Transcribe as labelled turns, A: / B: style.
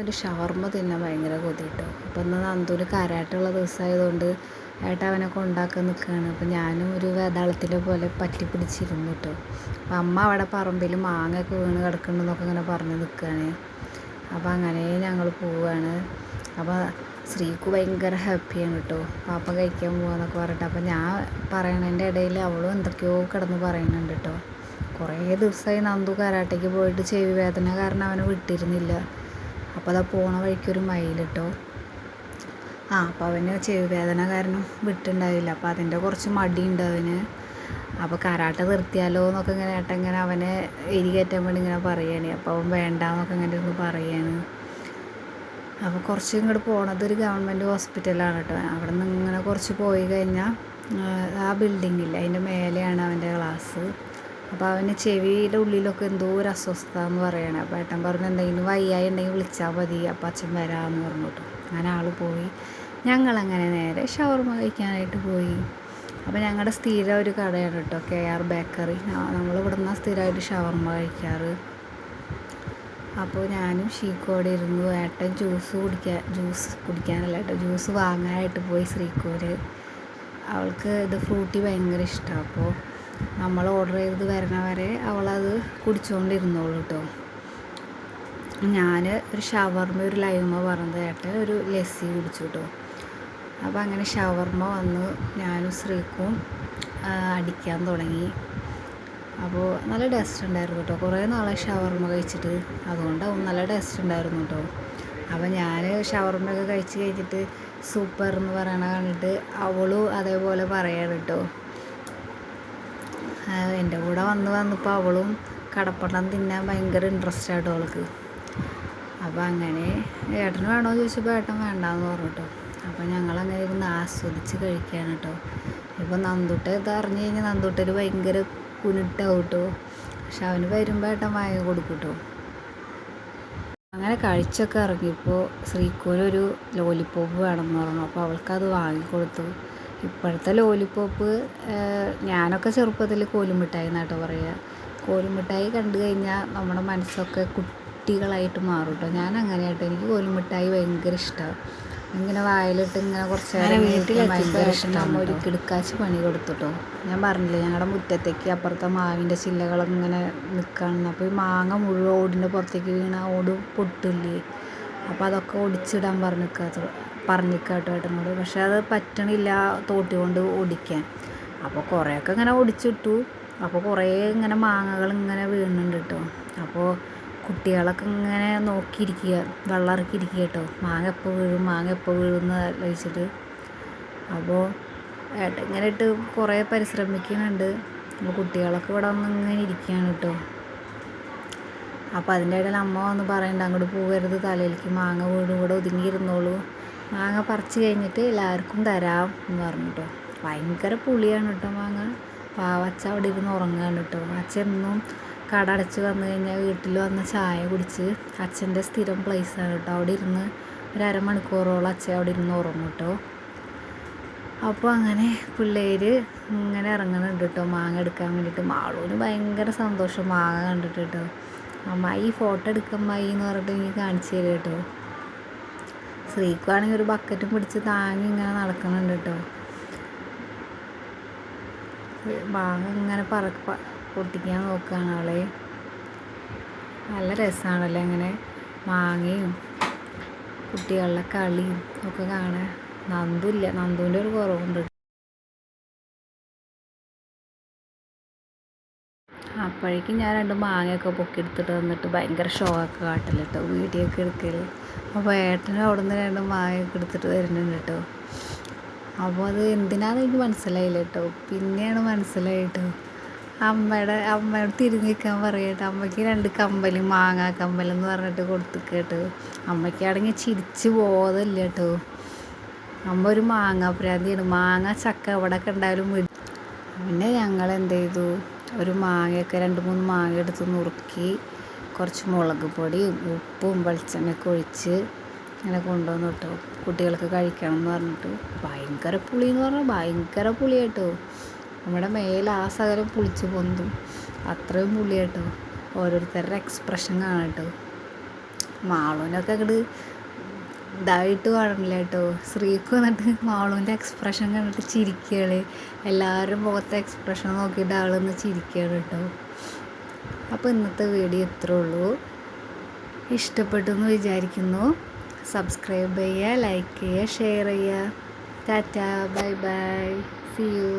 A: ഒരു ഷവർമ്മ തിന്നാൻ ഭയങ്കര കൊതി കേട്ടോ അപ്പോൾ ഇന്ന് നന്ദൂന് കരാട്ടുള്ള ദിവസമായതുകൊണ്ട് ഏട്ട അവനെ കൊണ്ടാക്കാൻ നിൽക്കുകയാണ് അപ്പോൾ ഞാനും ഒരു വേതാളത്തിലെ പോലെ പറ്റി പിടിച്ചിരുന്നു കേട്ടോ അപ്പോൾ അമ്മ അവിടെ പറമ്പിൽ മാങ്ങയൊക്കെ വീണ് കിടക്കുന്നുണ്ടെന്നൊക്കെ ഇങ്ങനെ പറഞ്ഞ് നിൽക്കുകയാണ് അപ്പോൾ അങ്ങനെ ഞങ്ങൾ പോവുകയാണ് അപ്പോൾ സ്ത്രീക്ക് ഭയങ്കര ഹാപ്പിയാണ് കേട്ടോ പാപ്പ കഴിക്കാൻ പോവാന്നൊക്കെ പറഞ്ഞിട്ട്. അപ്പോൾ ഞാൻ പറയണതിന്റെ ഇടയിൽ അവളും എന്തൊക്കെയോ കിടന്ന് പറയുന്നുണ്ട് കേട്ടോ കുറേ ദിവസമായി നന്ദു കരാട്ടയ്ക്ക് പോയിട്ട് ചെവി വേദന കാരണം അവനെ വിട്ടിരുന്നില്ല. അപ്പോൾ അതാ പോണ വഴിക്കൊരു മയിൽ കേട്ടോ ആ അപ്പോൾ അവന് ചെവി വേദന കാരണം വിട്ടുണ്ടായില്ല. അപ്പോൾ അതിന്റെ കുറച്ച് മടിയുണ്ട് അവന്. അപ്പോൾ കരാട്ട നിർത്തിയാലോ എന്നൊക്കെ ഇങ്ങനെ ഏട്ടൻ ഇങ്ങനെ അവനെ എരി കയറ്റാൻ വേണ്ടി ഇങ്ങനെ പറയുകയാണ് അപ്പോൾ അവൻ വേണ്ട എന്നൊക്കെ ഇങ്ങനെ ഇരുന്ന് പറയുകയാണ് അപ്പോൾ കുറച്ച് ഇങ്ങോട്ട് പോണത് ഒരു ഗവൺമെന്റ് ഹോസ്പിറ്റലാണ് കേട്ടോ അവിടെ നിന്ന് ഇങ്ങനെ കുറച്ച് പോയി കഴിഞ്ഞാൽ ആ ബിൽഡിങ്ങില്ല അതിന്റെ മേലെയാണ് അവന്റെ ക്ലാസ് അപ്പോൾ അവന് ചെവിയുടെ ഉള്ളിലൊക്കെ എന്തോ ഒരു അസ്വസ്ഥത എന്ന് പറയണേ. അപ്പോൾ ഏട്ടൻ പറഞ്ഞു എന്തെങ്കിലും വയ്യായി ഉണ്ടെങ്കിൽ വിളിച്ചാൽ മതി അപ്പം അച്ഛൻ വരാമെന്ന് പറഞ്ഞു കേട്ടോ അങ്ങനെ ആൾ പോയി. ഞങ്ങളങ്ങനെ നേരെ ഷവർമ കഴിക്കാനായിട്ട് പോയി. അപ്പോൾ ഞങ്ങളുടെ സ്ഥിരം ഒരു കടയാണ് കേട്ടോ കെ ആർ ബേക്കറി. നമ്മൾ ഇവിടെ നിന്നാണ് സ്ഥിരമായിട്ട് ഷവർമ കഴിക്കാറ്. അപ്പോൾ ഞാനും ഷീക്കോടെ ഇരുന്നു. ഏട്ടൻ ജ്യൂസ് കുടിക്കാൻ ജ്യൂസ് കുടിക്കാനല്ല കേട്ടോ ജ്യൂസ് വാങ്ങാനായിട്ട് പോയി ശ്രീക്കോട് അവൾക്ക് ഇത് ഫ്രൂട്ടി ഭയങ്കര ഇഷ്ടമാണ് അപ്പോൾ നമ്മൾ ഓർഡർ ചെയ്ത് വരണ വരെ അവളത് കുടിച്ചുകൊണ്ടിരുന്നോളൂ കേട്ടോ ഞാൻ ഒരു ഷവർമ ഒരു ലൈമ പറഞ്ഞത് ഏട്ടൻ ഒരു ലസ്സി കുടിച്ചു കേട്ടോ അപ്പോൾ അങ്ങനെ ഷവർമ വന്ന് ഞാനും ശ്രീക്കും അടിക്കാൻ തുടങ്ങി. അപ്പോൾ നല്ല ടേസ്റ്റ് ഉണ്ടായിരുന്നു കേട്ടോ കുറേ നാളെ ഷവർമ കഴിച്ചിട്ട് അതുകൊണ്ടാവും നല്ല ടേസ്റ്റ് ഉണ്ടായിരുന്നു കേട്ടോ അപ്പോൾ ഞാൻ ഷവർമ്മയൊക്കെ കഴിച്ച് കഴിഞ്ഞിട്ട് സൂപ്പർ എന്ന് പറയണ കണ്ടിട്ട് അവളും അതേപോലെ പറയാണ് കേട്ടോ എന്റെ കൂടെ വന്ന് വന്നപ്പോൾ അവളും കടപ്പടം തിന്നാൻ ഭയങ്കര ഇൻട്രസ്റ്റ് ആട്ടോ അവൾക്ക്. അപ്പോൾ അങ്ങനെ ഏട്ടന് വേണോ ചോദിച്ചപ്പോൾ ഏട്ടൻ വേണ്ടാന്ന് പറഞ്ഞു കേട്ടോ അപ്പോൾ ഞങ്ങളങ്ങനെ ഇരുന്ന് ആസ്വദിച്ച് കഴിക്കുകയാണ് കേട്ടോ. ഇപ്പോൾ നന്ദുട്ട ഇത് അറിഞ്ഞു കഴിഞ്ഞാൽ നന്ദുട്ടൊരു ഭയങ്കര കുനിട്ടാവും കേട്ടോ പക്ഷെ അവന് വരുമ്പോൾ ഏട്ടൻ വാങ്ങി കൊടുക്കും കേട്ടോ അങ്ങനെ കഴിച്ചൊക്കെ ഇറങ്ങിയപ്പോൾ ശ്രീക്കോലൊരു ലോലിപ്പോപ്പ് വേണമെന്ന് പറഞ്ഞു. അപ്പോൾ അവൾക്കത് വാങ്ങിക്കൊടുത്തു ഇപ്പോഴത്തെ ലോലിപ്പോപ്പ് ഞാനൊക്കെ ചെറുപ്പത്തിൽ കോലുമിഠായി എന്നാട്ടോ പറയുക കോലുമിഠായി കണ്ടു കഴിഞ്ഞാൽ നമ്മുടെ മനസ്സൊക്കെ കുട്ടികളായിട്ട് മാറും കേട്ടോ ഞാൻ അങ്ങനെയാട്ടോ എനിക്ക് കോലുമിഠായി ഭയങ്കര ഇഷ്ടമാണ് ഇങ്ങനെ വായിലിട്ട് ഇങ്ങനെ കുറച്ച് നേരം വീട്ടിൽ ഭയങ്കര ഇഷ്ടമാണ് ഒരു കിടുക്കാശ് പണി കൊടുത്തിട്ടോ ഞാൻ പറഞ്ഞില്ലേ ഞങ്ങളുടെ മുറ്റത്തേക്ക് അപ്പുറത്തെ മാവിന്റെ ചില്ലകളൊക്കെ ഇങ്ങനെ നിൽക്കുകയാണ് അപ്പോൾ ഈ മാങ്ങ മുഴുവൻ ഓടിന്റെ പുറത്തേക്ക് വീണ ഓട് പൊട്ടില്ലേ? അപ്പോൾ അതൊക്കെ ഒടിച്ചിടാൻ പറഞ്ഞിക്കാത്ത പറഞ്ഞിക്കാട്ടോ ഏട്ടനോട്. പക്ഷെ അത് പറ്റണില്ല തോട്ടി കൊണ്ട് ഓടിക്കാൻ. അപ്പോൾ കുറേയൊക്കെ ഇങ്ങനെ ഓടിച്ചിട്ടു. അപ്പോൾ കുറേ ഇങ്ങനെ മാങ്ങകൾ ഇങ്ങനെ വീണുണ്ട് കേട്ടോ. അപ്പോൾ കുട്ടികളൊക്കെ ഇങ്ങനെ നോക്കിയിരിക്കുക വെള്ളം ഇറക്കിയിരിക്കുക കേട്ടോ മാങ്ങ എപ്പോൾ വീഴും മാങ്ങ എപ്പോൾ വീഴും എന്ന് ആലോചിച്ചിട്ട്. അപ്പോൾ ഏട്ടൻ ഇങ്ങനെ ഇട്ട് കുറേ പരിശ്രമിക്കുന്നുണ്ട്. അപ്പോൾ കുട്ടികളൊക്കെ ഇവിടെ വന്ന് ഇങ്ങനെ ഇരിക്കുകയാണ് കേട്ടോ. അപ്പോൾ അതിന്റെ ഇടയിൽ അമ്മ വന്ന് പറയണ്ട അങ്ങോട്ട് പോകരുത് തലയിലേക്ക് മാങ്ങ വീടും ഇവിടെ ഒതുങ്ങിയിരുന്നോളൂ. മാങ്ങ പറിച്ച് കഴിഞ്ഞിട്ട് എല്ലാവർക്കും തരാം എന്ന് പറഞ്ഞു ഭയങ്കര പുളിയാണ് കേട്ടോ മാങ്ങ. പാവച്ച അവിടെ ഇരുന്ന് ഉറങ്ങുകയാണ് കേട്ടോ അച്ഛൻ എന്നും കട അടച്ച് വന്നു കഴിഞ്ഞാൽ വീട്ടിൽ വന്ന ചായ കുടിച്ച് അച്ഛന്റെ സ്ഥിരം പ്ലേസാണ് കേട്ടോ അവിടെ ഇരുന്ന് ഒരു അരമണിക്കൂറോളം അച്ഛൻ അവിടെ ഇരുന്ന് ഉറങ്ങും കേട്ടോ അപ്പോൾ അങ്ങനെ പിള്ളേർ ഇങ്ങനെ ഇറങ്ങുന്നുണ്ട് കേട്ടോ മാങ്ങ എടുക്കാൻ വേണ്ടിയിട്ട്. മാളൂന് ഭയങ്കര സന്തോഷം. മാങ്ങ കണ്ടിട്ട് കേട്ടോ ഈ ഫോട്ടോ എടുക്കമ്മായി എന്ന് പറഞ്ഞിട്ട് എനിക്ക് കാണിച്ചു തരും കേട്ടോ ശ്രീക്കുവാണെങ്കിൽ ഒരു ബക്കറ്റും പിടിച്ച് താങ്ങി ഇങ്ങനെ നടക്കുന്നുണ്ട് കേട്ടോ. മാങ്ങ ഇങ്ങനെ പറ പൊട്ടിക്കാൻ നോക്കുകയാണ് അവളെ. നല്ല രസമാണല്ലോ ഇങ്ങനെ മാങ്ങയും കുട്ടികളുടെ കളിയും ഒക്കെ കാണാൻ. നന്ദുല്ല നന്ദുവിന്റെ ഒരു കുറവുണ്ട്. അപ്പോഴേക്കും ഞാൻ രണ്ട് മാങ്ങയൊക്കെ പൊക്കിയെടുത്തിട്ട് വന്നിട്ട് ഭയങ്കര ഷോ ഒക്കെ കാട്ടില്ല കേട്ടോ വീഡിയോ ഒക്കെ എടുക്കൽ അപ്പോൾ ഏട്ടനും അവിടെ നിന്ന് രണ്ട് മാങ്ങയൊക്കെ എടുത്തിട്ട് വരുന്നുണ്ട് കേട്ടോ അപ്പോൾ അത് എന്തിനാണെന്ന് എനിക്ക് മനസ്സിലായില്ല കേട്ടോ പിന്നെയാണ് മനസ്സിലായിട്ടോ അമ്മയുടെ അമ്മയോട് തിരിഞ്ഞ് നിൽക്കാൻ പറയട്ടെ. അമ്മയ്ക്ക് രണ്ട് കമ്പൽ മാങ്ങ കമ്പലെന്ന് പറഞ്ഞിട്ട് കൊടുത്തു കേട്ടോ അമ്മയ്ക്കാണെങ്കിൽ ചിരിച്ച് ബോധമില്ല കേട്ടോ അമ്മ ഒരു മാങ്ങ പ്രാന്തിയാണ്. മാങ്ങ ചക്ക എവിടെയൊക്കെ ഉണ്ടായാലും പിന്നെ ഞങ്ങൾ എന്ത് ചെയ്തു? ഒരു മാങ്ങയൊക്കെ രണ്ട് മൂന്ന് മാങ്ങ എടുത്ത് നുറുക്കി കുറച്ച് മുളക് പൊടിയും ഉപ്പും വെളിച്ചെണ്ണയൊക്കെ ഒഴിച്ച് ഇങ്ങനെ കൊണ്ടുവന്നു കേട്ടോ. കുട്ടികൾക്ക് കഴിക്കണം എന്ന് പറഞ്ഞിട്ട്. ഭയങ്കര പുളി എന്ന് പറഞ്ഞാൽ ഭയങ്കര പുളി കേട്ടോ. നമ്മുടെ മേലെ ആ സകലം പുളിച്ച് പൊന്തും. അത്രയും പുളി കേട്ടോ. ഓരോരുത്തരുടെ എക്സ്പ്രഷൻ കാണാം കേട്ടോ. മാളൂനൊക്കെ അങ്ങോട്ട് ഇതായിട്ട് കാണില്ല കേട്ടോ. ശ്രീക്ക് വന്നിട്ട് മാളൂന്റെ എക്സ്പ്രഷൻ കണ്ടിട്ട് ചിരിക്കുകയാണ് എല്ലാവരും മുഖത്തെ എക്സ്പ്രഷൻ നോക്കിയിട്ട് ആളൊന്ന് ചിരിക്കുകയാണ് കേട്ടോ. അപ്പോൾ ഇന്നത്തെ വീഡിയോ ഇത്രേ ഉള്ളൂ. ഇഷ്ടപ്പെട്ടു എന്ന് വിചാരിക്കുന്നു. സബ്സ്ക്രൈബ് ചെയ്യുക ലൈക്ക് ചെയ്യുക ഷെയർ ചെയ്യുക. Tata bye bye see you